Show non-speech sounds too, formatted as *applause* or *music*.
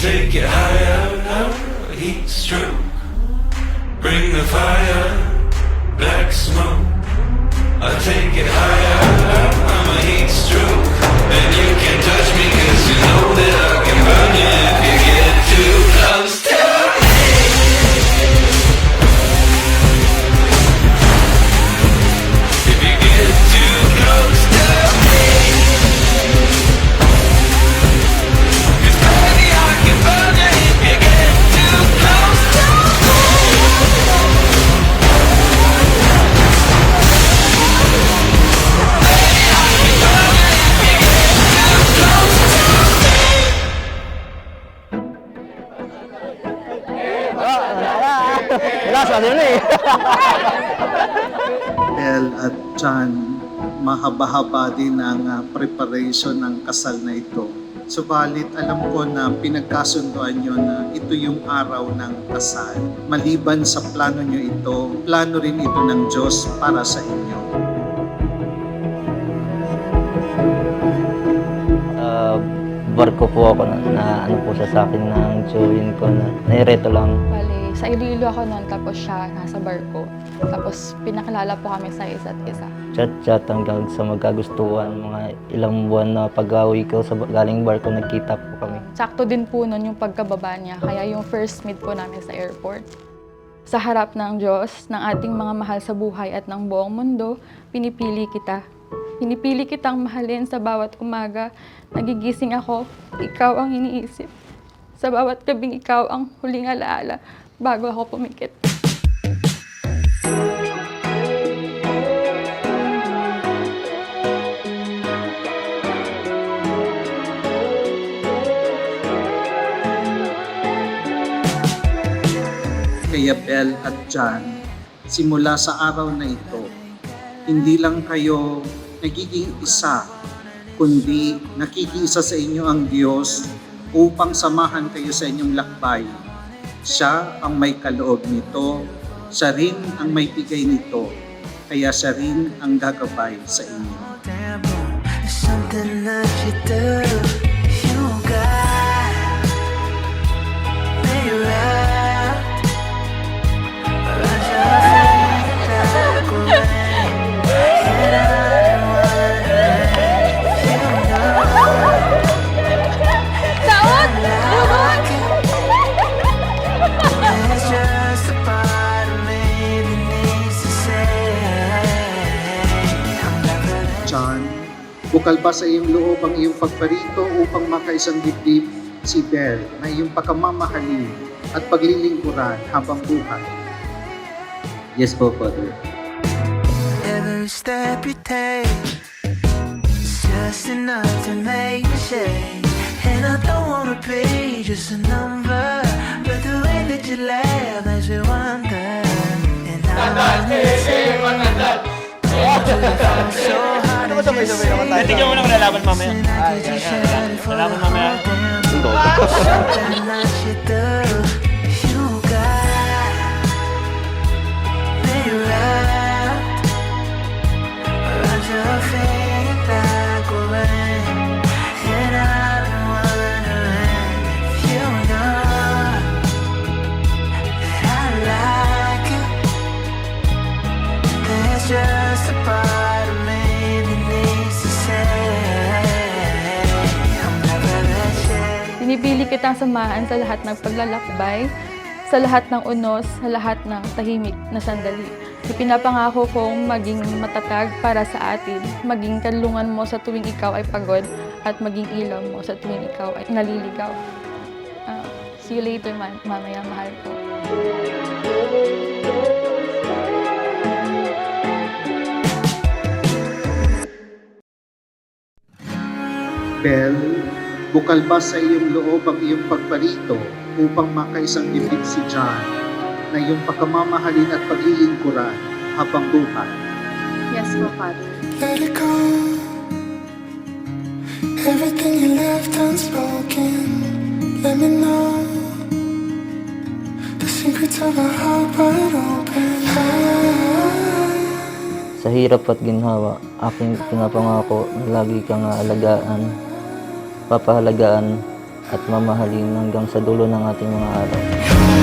take it higher. Heat stroke, bring the fire. Black smoke, I take it higher. Wala, sabi na eh. At John, mahaba-haba din ang ah, preparation ng kasal na ito. Subalit alam ko na pinagkasunduan nyo na ito yung araw ng kasal. Maliban sa plano nyo ito, plano rin ito ng Diyos para sa inyo. Sa barko po ako na, na ano po sa akin ng join ko na naireto lang. Bali, sa Iloilo ako noon, tapos siya nasa barko. Tapos pinakilala po kami sa isa't isa. Chat-chat hanggang sa magkagustuhan. Mga ilang buwan na pag-awi ko sa galing barko nagkita po kami. Sakto din po noon yung pagkababa niya, kaya yung first meet po namin sa airport. Sa harap ng Diyos, ng ating mga mahal sa buhay at ng buong mundo, pinipili kita. Pinipili kitang mahalin sa bawat umaga. Nagigising ako, ikaw ang iniisip. Sa bawat gabing ikaw ang huling alaala bago ako pumikit. Kaya Bel at John, simula sa araw na ito, hindi lang kayo nagiging isa, kundi nakikiisa sa inyo ang Diyos upang samahan kayo sa inyong lakbay. Siya ang may kaloob nito, siya rin ang may bigay nito, kaya siya rin ang gagabay sa inyo. Something that you do, bukal ba sa iyong loob ang iyong pagparito upang makaisang dibdib si Bel na iyong pagkamamahalin at paglilingkuran habang buhay? Yes po, Father. Every step you take is just enough to make me shake. And I don't wanna be just a number, but the way that you laugh makes me wonder. And I wanna *laughs* say, do you fall so and just say, Tingnan mo na malalaman mamaya. shut it for Malaman mamaya. Something *laughs* *laughs* Pinipili kitang samahan sa lahat ng paglalakbay, sa lahat ng unos, sa lahat ng tahimik na sandali. Ipinapangako kong maging matatag para sa atin, maging kanlungan mo sa tuwing ikaw ay pagod, at maging ilaw mo sa tuwing ikaw ay naliligaw. Ah, see you later, ma- mamaya, mahal ko. Bel, bukal ba sa iyong loob ang iyong pagparito upang makaisang dibdib si John na iyong pagkamamahalin at paglilingkuran habang buhay? Yes po, Father. Let it go. Everything you left unspoken. Let me know the secrets of our heart wide open. Sa hirap at ginhawa, aking pinapangako na lagi kang aalagaan, papahalagaan at mamahalin hanggang sa dulo ng ating mga araw.